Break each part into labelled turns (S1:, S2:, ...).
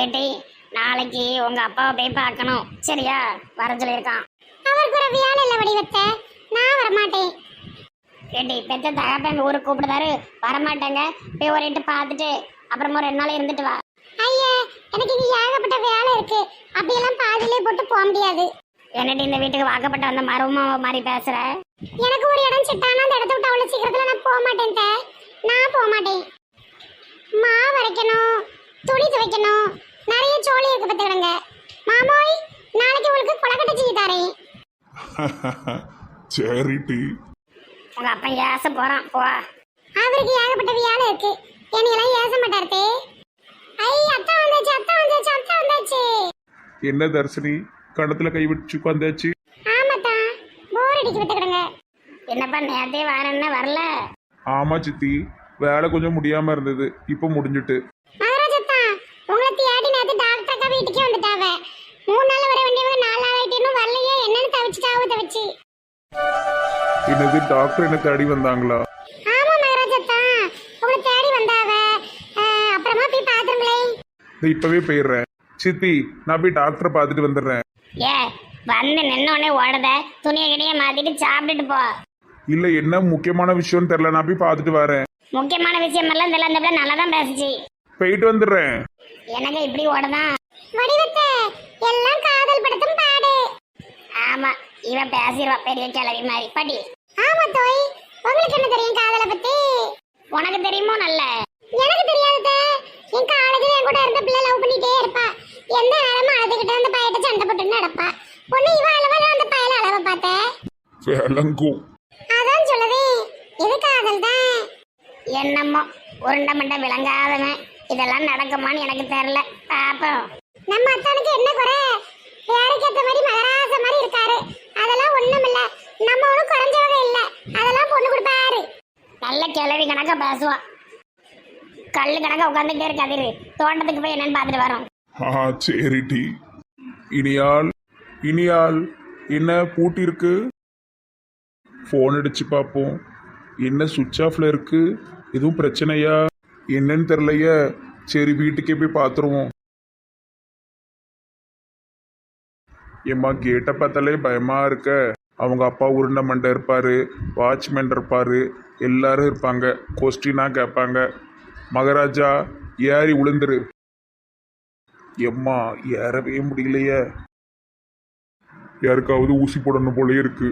S1: ஏட்டி நாளைக்கு உங்க அப்பாவை போய் பார்க்கணும். சரியா? வர சொல்லியிருக்கான்.
S2: அவருக்கு ஒரு வியாழ இல்ல வடிவத்தை. நான் வரமாட்டேன்.
S1: ஏட்டி பெத்த தகப்பன் ஊருக்கு கூப்பிடுதாரு. வரமாட்டேங்க. போய் ஒரு இட்டு பார்த்துட்டு அப்புறமா ரெண்டு நாள் இருந்துட்டு வா.
S2: ஐயா எனக்கு இங்க ஏகப்பட்ட வேலை இருக்கு. அப்படியெல்லாம் பாதியிலே போட்டு போக முடியாது.
S1: என்னடி இந்த வீட்டுக்கு வாக்கப்பட்ட வந்த மருமா மாதிரி பேசுற?
S2: எனக்கு ஒரு இடம் செட்டானா அந்த இடத்த விட்டு அவ்வளவு சீக்கிரத்துல நான் போக மாட்டேன். நான் போக மாட்டேன். மாவு அரைக்கணும் துணி துவைக்கணும் நிறைய சோழி இருக்கு பார்த்துக்கிடுங்க மாமோய் நாளைக்கு உங்களுக்கு கொலக்கட்டை செஞ்சு தரேன்.
S3: சரிட்டி
S1: உங்க அப்பா ஏச போறான். போ.
S2: அவருக்கு ஏகப்பட்ட வேலை இருக்கு. என்னையெல்லாம் ஏச மாட்டாரு. ஐ அத்தா வந்தாச்சு அத்தா வந்தாச்சு அத்தா வந்தாச்சு.
S3: என்ன தர்சினி கணத்துல கை வச்சு உட்காந்தாச்சு
S2: ஆமாத்தா. போர் அடிச்சு பார்த்துக்கிடுங்க
S1: என்னப்பா நேரத்தே வரேன்னா வரல.
S3: ஆமா சித்தி. வேலை கொஞ்சம் முடியாம இருந்தது. இப்போ முடிஞ்சிட்டு. என்னது டாக்டர் என்ன தேடி வந்தாங்களா?
S2: ஆமா மகாராஜத்தா. உங்களை தேடி வந்தாவ. அப்புறமா போய் பாத்துருங்களேன்
S3: நான் இப்பவே போயிடுறேன். சித்தி நான் போய் டாக்டரை பார்த்துட்டு வந்துடுறேன்.
S1: ஏ வந்து நின்ன உடனே ஓடுத. துணியை கிணியை மாத்திட்டு சாப்பிட்டுட்டு போ.
S3: இல்ல என்ன முக்கியமான விஷயம்னு தெரியல. நான் போய் பார்த்துட்டு வரேன்.
S1: முக்கியமான விஷயம் எல்லாம் தெரியல பிள்ளை நல்லா தான் பேசுச்சு.
S3: போயிட்டு வந்துடுறேன்.
S1: எனக்கு இப்படி ஓடுதான்
S2: வடிவத்தை எல்லாம் காதல் படுத்தும் பாடு.
S1: ஆமா இவன் பேசிடுவா பெரிய கிளவி மாதிரி. படி
S2: ஆமா தோய் உங்களுக்கு என்ன தெரியும் காதலை பத்தி?
S1: உனக்கு தெரியுமோ நல்ல?
S2: எனக்கு தெரியாதத என் காலேஜ்ல என் கூட இருந்த பிள்ளை லவ் பண்ணிட்டே இருப்பா. எந்த நேரமும் அழுதுகிட்டு அந்த பையட்ட சண்டை போட்டு நடப்பா. பொண்ணு இவ அளவா அந்த பையல அளவை பார்த்தேன் அதான் சொல்லுதே. இது காதல் தான்
S1: என்னமோ உருண்டை மண்டை விளங்காதவன். இதெல்லாம் நடக்குமான்னு எனக்கு தெரியல. பாப்போம்.
S2: நம்ம அத்தானுக்கு என்ன குறை? யாருக்கு ஏத்த மாதிரி மகராச மாதிரி இருக்காரு. நம்ம ஒண்ணும் குறைஞ்சவங்க இல்ல. அதெல்லாம் பொண்ணு கொடுப்பாரு
S1: நல்ல கிளவி கணக்கா பேசுவான் கல்லு கணக்கா உட்காந்துட்டே இருக்கு அதிரு தோட்டத்துக்கு போய் என்னன்னு பார்த்துட்டு வரோம்.
S3: ஆ இனியால் இனியால் என்ன பூட்டி இருக்கு? ஃபோன் அடிச்சு பார்ப்போம். என்ன சுவிட்ச் ஆஃப்ல இருக்கு? எதுவும் பிரச்சனையா? என்னன்னு தெரியலையே. சரி வீட்டுக்கே போய் பார்த்துருவோம். ஏம்மா கேட்டை பார்த்தாலே பயமா இருக்க. அவங்க அப்பா உருண்டை மண்டை இருப்பார் வாட்ச்மேன் இருப்பார் எல்லாரும் இருப்பாங்க. கொஸ்டினாக கேட்பாங்க. மகாராஜா ஏறி விழுந்துரு எம்மா ஏறவே முடியலையே. யாருக்காவது ஊசி போடணும் போலே இருக்கு.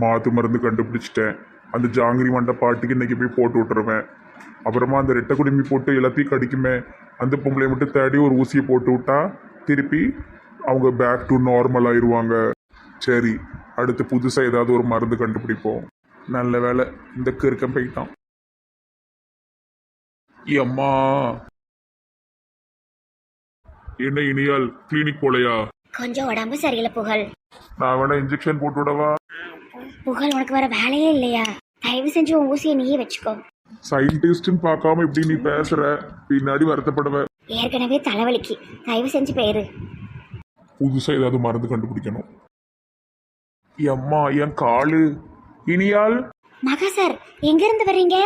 S3: மாத்து மருந்து கண்டுபிடிச்சிட்டேன். அந்த ஜாங்கிரி மண்டை பாட்டுக்கு இன்றைக்கி போய் போட்டு விட்டுருவேன். அப்புறமா அந்த ரெட்டை குடுமி போட்டு எல்லாத்தையும் கடிக்குமே. அந்த பொம்பளை மட்டும் தேடி ஒரு ஊசியை போட்டு விட்டா திருப்பி அவங்க பேக் டு நார்மல் ஆயிடுவாங்க சரி அடுத்து புதுசாக ஏதாவது ஒரு மருந்து கண்டுபிடிப்போம். நல்ல வேலை இந்த கிறுக்கம் போயிட்டான். எம்மா! என்ன இனியால் கிளினிக் போலையா?
S1: கொஞ்சம் உடம்பு சரியில்லை புகழ்.
S3: நான் வேணா இன்ஜெக்ஷன் போட்டு விடவா?
S1: புகழ் உனக்கு வேற வேலையே இல்லையா? தயவு செஞ்சு உன் ஊசியை நீயே வச்சுக்கோ.
S3: சயின்டிஸ்ட்னு பார்க்காம இப்படி நீ பேசுற. பின்னாடி வருத்தப்படுவ.
S1: ஏற்கனவே தலைவலிக்கு. தயவு செஞ்சு போயிரு
S3: புதுசா ஏதாவது மருந்து கண்டுபிடிக்கணும். எம்மா என் காலு. இனியால்?
S1: மகா சார் எங்க இருந்து வர்றீங்க?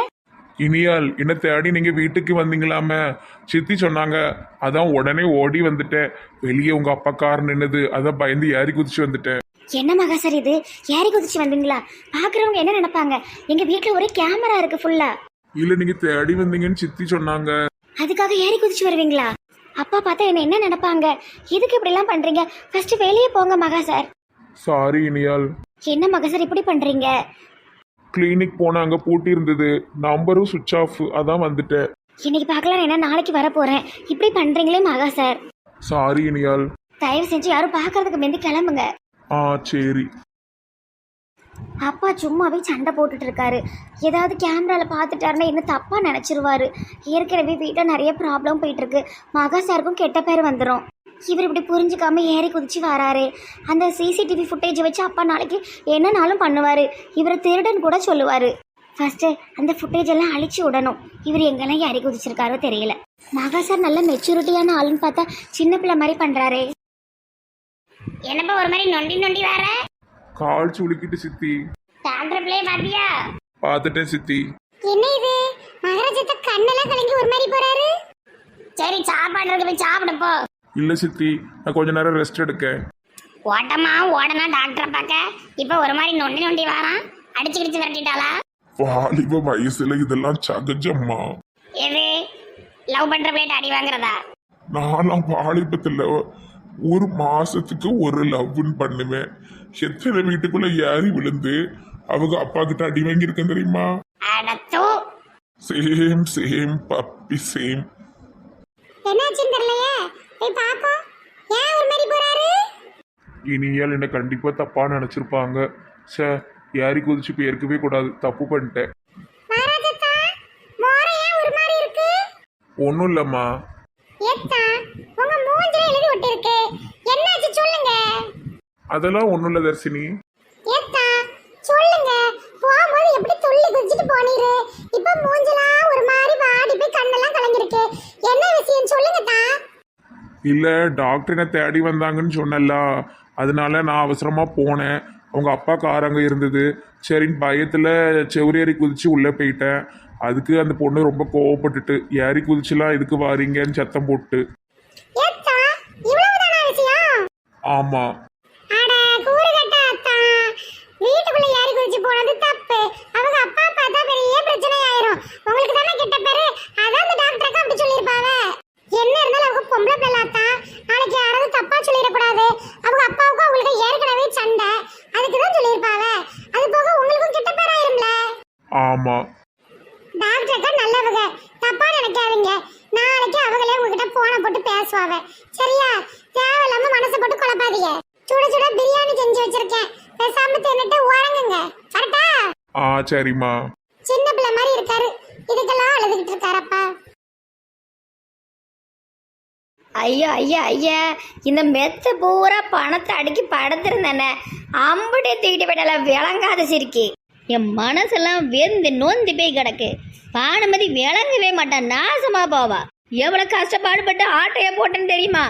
S3: இனியால் என்ன தேடி நீங்க வீட்டுக்கு வந்தீங்களாமே. சித்தி சொன்னாங்க அதான் உடனே ஓடி வந்துட்டேன். வெளியே உங்க அப்பா கார் நின்னுது அதான் பயந்து ஏறி குதிச்சு வந்துட்டேன்.
S1: என்ன மகா சார் இது? ஏறி குதிச்சு வந்தீங்களா? பாக்குறவங்க என்ன நினைப்பாங்க? எங்க வீட்ல ஒரே கேமரா இருக்கு ஃபுல்லா
S3: இல்ல நீங்க தேடி வந்தீங்கன்னு சித்தி சொன்னாங்க.
S1: அதுக்காக ஏறி குதிச்சு வருவீங்களா? அப்பா பார்த்தா என்ன என்ன நினைப்பாங்க? எதுக்கு இப்படி எல்லாம் பண்றீங்க? ஃபர்ஸ்ட் வெளியே போங்க மகா சார்
S3: சாரி இனியால்.
S1: என்ன மகா சார் இப்படி பண்றீங்க?
S3: கிளினிக் போன அங்க பூட்டி இருந்தது. நம்பரும் சுவிட்ச் ஆஃப் அதான் வந்துட்டேன்.
S1: இன்னைக்கு பார்க்கலாம் என்ன நாளைக்கு வர போறேன் இப்படி பண்றீங்களே மகா சார்
S3: சாரி இனியால்.
S1: தயவு செஞ்சு யாரும் பார்க்கறதுக்கு முந்தி கிளம்புங்க.
S3: ஆ சரி.
S1: அப்பா சும்மாவே சண்டை போட்டுட்டு இருக்காரு. ஏதாவது கேமரால பார்த்துட்டாருன்னா என்ன தப்பா நினைச்சிருவாரு? ஏற்கனவே வீட்டில் நிறைய ப்ராப்ளம் போயிட்டு இருக்கு. மகா சாருக்கும் கெட்ட பேர் வந்துடும் இவர் இப்படி புரிஞ்சுக்காம ஏறி குதிச்சு வராரு. அந்த சிசிடிவி ஃபுட்டேஜை வச்சு அப்பா நாளைக்கு என்னனாலும் பண்ணுவாரு. இவர் திருடன் கூட சொல்லுவாரு. ஃபர்ஸ்ட் அந்த ஃபுட்டேஜ் எல்லாம் அழிச்சு விடணும். இவர் எங்கெல்லாம் ஏறி குதிச்சிருக்காரோ தெரியல. மகா சார் நல்ல மெச்சூரிட்டியான ஆளுன்னு பார்த்தா சின்ன பிள்ளை மாதிரி பண்றாரே. என்னப்பா ஒரு மாதிரி நொண்டி நொண்டி வர?
S3: கால் சுளுக்கிட்டு சித்தி.
S1: டாக்டர் பிள்ளைய பாத்தியா?
S3: பார்த்துட்டேன் சித்தி.
S2: என்ன இது? மகாராஜத்தை கண்ணெல்லாம் கலங்கி ஒரு மாதிரி போறாரு? சரி சாப்பாடு இருக்கு போய் சாப்பிடு போ.
S3: இல்லை சித்தி நான் கொஞ்ச நேரம் ரெஸ்ட் எடுக்க.
S2: ஓட்டமா ஓடனா டாக்டரை பார்க்க. இப்போ ஒரு மாதிரி நொண்டி நொண்டி வாரான். அடிச்சு கிடிச்சு விரட்டிட்டாளா?
S3: வாலிப வயசுல இதெல்லாம் சகஜம்மா.
S2: எது? லவ் பண்ற பிளேட் அடி வாங்குறதா?
S3: நான்லாம் வாலிபத்தில் ஒரு மாசத்துக்கு ஒரு லவ்னு பண்ணுவேன். எத்தனை வீட்டுக்குள்ள ஏறி விழுந்து அவங்க அப்பா கிட்ட அடி வாங்கியிருக்கேன் தெரியுமா? சேம் சேம் பப்பி சேம்
S2: என்னாச்சுன்னு தெரியலையே. போய் பாப்போம் ஏன் ஒரு மாதிரி போறாரு?
S3: இனியால் என்னை கண்டிப்பா தப்பா நினைச்சிருப்பாங்க. சே ஏறி குதிச்சு போயிருக்கவே கூடாது. தப்பு பண்ணிட்டேன். ஒன்றும் இல்லைம்மா. அதெல்லாம் ஒன்றும் இல்லை
S2: ஏத்தா சொல்லுங்க.
S3: இல்லை டாக்டர் என்னை தேடி வந்தாங்கன்னு சொன்னல அதனால நான் அவசரமாக போனேன். அவங்க அப்பா கார் அங்கே இருந்தது. சரின்னு பயத்தில் செவரேறி குதிச்சு உள்ளே போயிட்டேன். அதுக்கு அந்த பொண்ணு ரொம்ப கோவப்பட்டுட்டு ஏறி குதிச்சுலாம் எதுக்கு வாரீங்கன்னு சத்தம் போட்டு. ஆமாம்
S2: அவங்க அப்பா பார்த்தா பெரிய பிரச்சனை ஆயிரும் உங்களுக்கு தானே கிட்ட பேரு? அதான் அந்த டாக்டருக்கு அப்படி அவங்க பொம்பளை பிள்ளை அத்தா நாளைக்கு யாராவது தப்பா சொல்லிடக்கூடாது. அவங்க அப்பாவுக்கும் அவங்களுக்கு ஏற்கனவே சண்டை. அதுக்கு தான் சொல்லியிருப்பாவ அது போக உங்களுக்கும் கிட்ட பேர் ஆயிரும்ல?
S3: ஆமாம்
S2: டாக்டர் அக்கா நல்லவங்க. தப்பா நினைக்காதீங்க. நாளைக்கு அவங்களே உங்ககிட்ட போன போட்டு பேசுவாங்க. சரியா? தேவையில்லாம மனசை போட்டு குழப்பாதீங்க. சுட சுட பிரியாணி செஞ்சு வச்சிருக்கேன். பேசாம தின்னுட்டு உறங்குங்க. கரெக்டா
S3: ஆ சரிம்மா.
S2: சின்ன பிள்ளை மாதிரி இருக்காரு. இதுக்கெல்லாம் அழுதுகிட்டு இருக்காரப்பா.
S4: ஐயோ ஐயா ஐயா. இந்த மெத்த பூரா பணத்தை அடுக்கி படுத்திருந்தேனே அம்புட்டே தூக்கிட்டு போயிட்டால விளங்காத சிரிக்கி. என் மனசெல்லாம் வெந்து நொந்து போய் கிடக்கு. பானுமதி விளங்கவே மாட்டான் நாசமா போவா. எவ்வளோ கஷ்டப்பாடுபட்டு ஆட்டையை போட்டேன்னு தெரியுமா?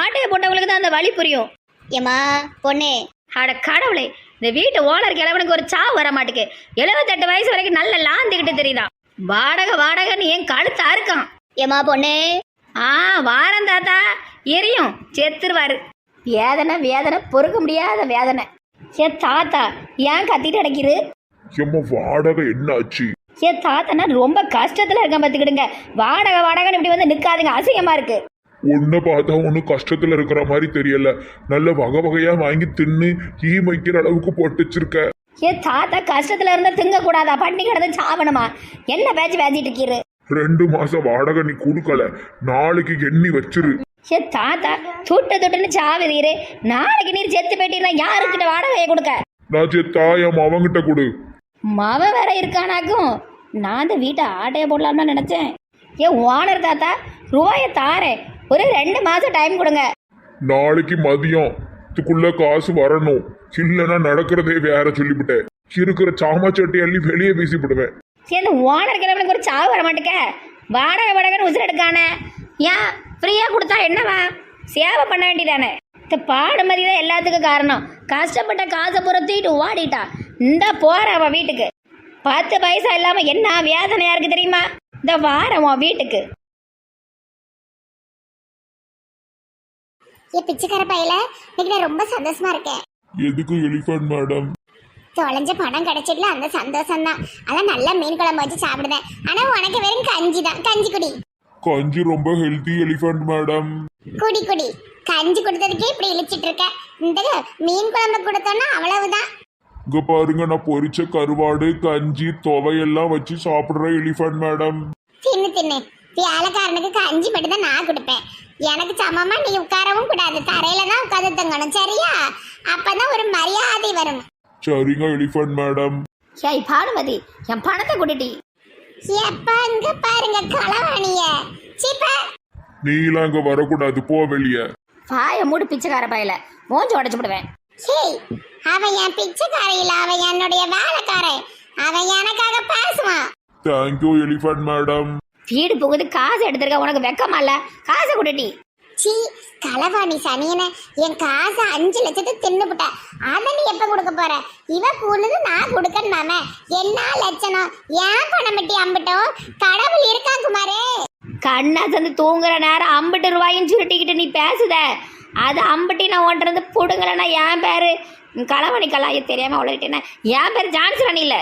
S4: ஆட்டையை போட்டவங்களுக்கு தான் அந்த வழி புரியும். ஏமா பொண்ணே. அட கடவுளே இந்த வீட்டு ஓனர் கிழவனுக்கு ஒரு சாவு வர மாட்டுக்கு. எழுபத்தெட்டு வயசு வரைக்கும் நல்ல லாந்துக்கிட்டு தெரியுதான். வாடகை வாடகைன்னு என் கழுத்து அறுக்கான். ஏமா பொண்ணே. ஆ வாரம் தாத்தா. எரியும். செத்துருவாரு. வேதனை வேதனை. பொறுக்க முடியாத வேதனை. ஏ தாத்தா ஏன் கத்திட்டு அடைக்கிறு
S3: எம்மா வாடகை என்னாச்சு?
S4: ஏ தாத்தா நான் ரொம்ப கஷ்டத்துல இருக்கேன் பார்த்துக்கிடுங்க. வாடகை வாடகைன்னு இப்படி வந்து நிற்காதுங்க அசிங்கமா இருக்கு.
S3: ஒன்றை பார்த்தா ஒன்றும் கஷ்டத்தில் இருக்கிற மாதிரி தெரியல. நல்ல வகை வகையாக வாங்கி தின்னு ஈ வைக்கிற அளவுக்கு போட்டு வச்சிருக்க.
S4: ஏ தாத்தா கஷ்டத்துல இருந்தா திங்க கூடாதா பட்டினி கிடந்து சாவணுமா? என்ன பேச்சு பேசிட்டு இருக்கீரு?
S3: ரெண்டு மாசம் வாடகை நீ கொடுக்கல. நாளைக்கு எண்ணி வச்சிரு.
S4: ஏ தாத்தா துட்டு துட்டுன்னு சாவுதீரு. நாளைக்கு நீர் செத்து போயிட்டீங்கன்னா யாருக்கிட்ட வாடகையை கொடுக்க?
S3: நான் செத்தா என் அவங்கிட்ட கொடு.
S4: மவ வேற இருக்கானாக்கும் நான் இந்த வீட்டை ஆட்டைய போடலாம்னு நினைச்சேன். ஏன் ஓனர் தாத்தா ரூபாயை தாரேன். ஒரு ரெண்டு மாசம் டைம் கொடுங்க.
S3: நாளைக்கு மதியம். இதுக்குள்ள காசு வரணும். இல்லைன்னா நடக்கிறதே வேற சொல்லிவிட்டேன். இருக்கிற சாமாச்சட்டி அள்ளி வெளியே வீசி விடுவேன்
S4: சரி இந்த ஓனர் கிழவனுக்கு ஒரு சாவு வர மாட்டேக்க வாடகை வாடகைன்னு உசுர எடுக்கானே. ஏன்? ஃப்ரீயாக கொடுத்தா என்னவா? சேவை பண்ண வேண்டியதானே. இந்த பாடுமதி தான் எல்லாத்துக்கும் காரணம். கஷ்டப்பட்ட காசை புறத்திட்டு ஓடிட்டா. இந்த போற அவன் வீட்டுக்கு. பத்து பைசா இல்லாம என்ன வேதனையா இருக்கு தெரியுமா? இந்த வாரம் உன் வீட்டுக்கு.
S2: ஏ பிச்சைக்கார பையில. இன்னைக்கு நான் ரொம்ப சந்தோஷமா இருக்கேன்.
S3: எதுக்கு எலிஃபண்ட் மேடம்.
S2: தொலைஞ்ச பணம் கிடைச்சிடல அந்த சந்தோஷம் தான் அதான் நல்ல மீன் குழம்பு வச்சு சாப்பிடுவேன். ஆனா உனக்கு வெறும் கஞ்சி தான். கஞ்சி குடி.
S3: கஞ்சி ரொம்ப ஹெல்த்தி எலிஃபண்ட் மேடம்
S2: குடி குடி. கஞ்சி கொடுத்ததுக்கே இப்படி இழிச்சிட்டு இருக்க. இந்த மீன் குழம்பு கொடுத்தோன்னா அவ்வளவுதான்.
S3: இங்க பாருங்க நான் பொரிச்ச கருவாடு கஞ்சி துவையெல்லாம் வச்சு சாப்பிடுற எலிஃபண்ட் மேடம்
S2: தின்னு தின்னு. வேலைக்காரனுக்கு கஞ்சி மட்டும் தான் நான் கொடுப்பேன். எனக்கு சமமா நீ உட்காரவும் கூடாது. தரையில தான் உட்காந்து தங்கணும். சரியா? அப்பதான் ஒரு மரியாதை வரும்.
S3: சரிங்க எலிஃபண்ட் மேடம்
S4: ஏய் பானுமதி என் பணத்தை கொடுட்டி
S2: எப்ப இங்க பாருங்க களவாணிய. சீப்ப.
S3: நீலாம் இங்க வரக்கூடாது போ வெளியே.
S4: பாய மூடு பிச்சைக்கார பையில. மூஞ்சி உடச்சு விடுவேன்
S2: சீ அவன் என் பிச்சைக்காரையில் அவன் என்னுடைய வேலைக்காரன். அவன் எனக்காக பேசுவான்.
S3: தேங்க்யூ எலிஃபண்ட் மேடம்
S4: வீடு புகுது காசு எடுத்திருக்க உனக்கு வெக்கமா இல்ல? காசை கொடுட்டி
S2: சீ களவாணி சனியன என் காசு அஞ்சு லட்சத்தை தின்னுபுட்ட அதை நீ எப்ப கொடுக்க போற? இவ கூடுது நான் கொடுக்கணுமாம என்ன லட்சணம். ஏன் பணம் பட்டி அம்பிட்டோம் கடவுள் இருக்கான் குமாரே.
S4: கண்ணா சந்து தூங்குற நேரம் ஐம்பட்டு ரூபாயும் சுருட்டிக்கிட்டு நீ பேசுத. அது அம்பட்டி நான் ஓட்டுறது பிடுங்கலன்னா என் பேர்? களமணி கலாய தெரியாம அவ்வளோட்டேன்னா என் பேர்? ஜான்சன் அணி இல்லை.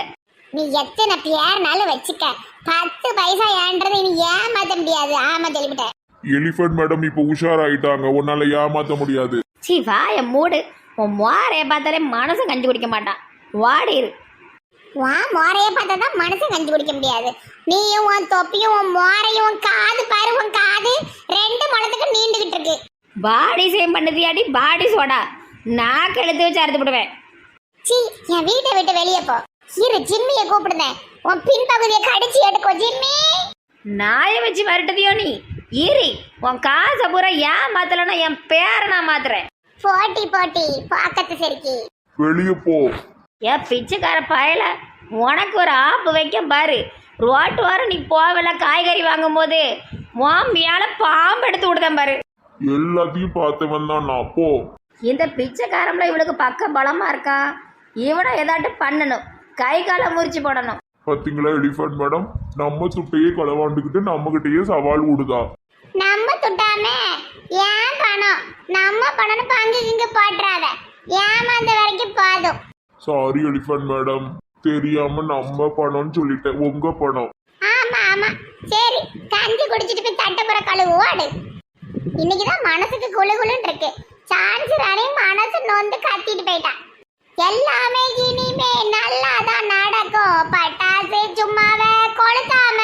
S2: நீ எத்தனை பேர்னாலும் வச்சுக்க. பத்து பைசா ஏன்றது நீ ஏமாத்த முடியாது. ஆமா சொல்லிவிட்டேன்
S3: எலிஃபண்ட் மேடம் இப்போ உஷாராயிட்டாங்க. உன்னால ஏமாத்த முடியாது.
S4: சீ வாய மூடு. உன் மோரைய பார்த்தாலே மனசு கஞ்சி குடிக்க மாட்டான் வாடி இரு.
S2: வா மோரைய பார்த்தா தான் மனசு கஞ்சி குடிக்க முடியாது. நீயும் உன் தொப்பியும் உன் மோரையும் உன் காது பாரு உன் காது ரெண்டு முளத்துக்கு நீண்டுகிட்டு இருக்கு.
S4: பாடி சேம் பண்ணுதியாடி பாடி சோடா நாக்கு எழுத்து வச்சு அறுத்து விடுவேன்
S2: சீ என் வீட்டை விட்டு வெளியே போ. இரு ஜிம்மிய கூப்பிடுதேன். உன் பின்பகுதியை கடிச்சு எடுக்கோ ஜிம்மி.
S4: நாயை வச்சு வரட்டதையோ நீ? ஈரி உன் காசை பூரா ஏன் மாத்தலன்னா என் பேரை நான் மாத்துறேன்.
S2: போட்டி போட்டி பாக்கத்து சரிக்கி
S3: வெளியே போ.
S4: ஏன் பிச்சைக்கார பயல உனக்கு ஒரு ஆப்பு வைக்க பாரு. ரோட்டு வாரம் நீ போவல காய்கறி வாங்கும்போது. உன் மேல பாம்பு எடுத்து விடுதேன் பாரு.
S3: எல்லாத்தையும் பார்த்தவன் தான் நான். போ.
S4: இந்த பிச்சைக்காரம்ல இவளுக்கு பக்க பலமா இருக்கான் இவனை ஏதாட்டு பண்ணணும். கை காலை முறிச்சு போடணும்.
S3: பாத்தீங்களா எலிஃபண்ட் மேடம் நம்ம துட்டையே களவாண்டுக்கிட்டு நம்ம கிட்டயே சவால் விடுதா
S2: நம்ம துட்டாம ஏன் பணம்? நம்ம பணம் பங்கு இங்க போட்டுறாத. ஏமாந்த வரைக்கும் போதும்?
S3: சாரி எலிஃபண்ட் மேடம் தெரியாம நம்ம பணம்னு சொல்லிட்டேன் உங்க பணம்.
S2: ஆமா ஆமா. சரி கஞ்சி குடிச்சிட்டு போய் தட்டப்புற கழுவு ஓடு. இன்னைக்குதான் மனசுக்கு குளு குளுன்னு இருக்கு. சான்ஸ் ராணி மனசு நொந்து கத்திட்டு போயிட்டான் எல்லாமே இனிமே நல்லாதான் நடக்கும். பட்டாசு சும்மாவே கொளுத்தாம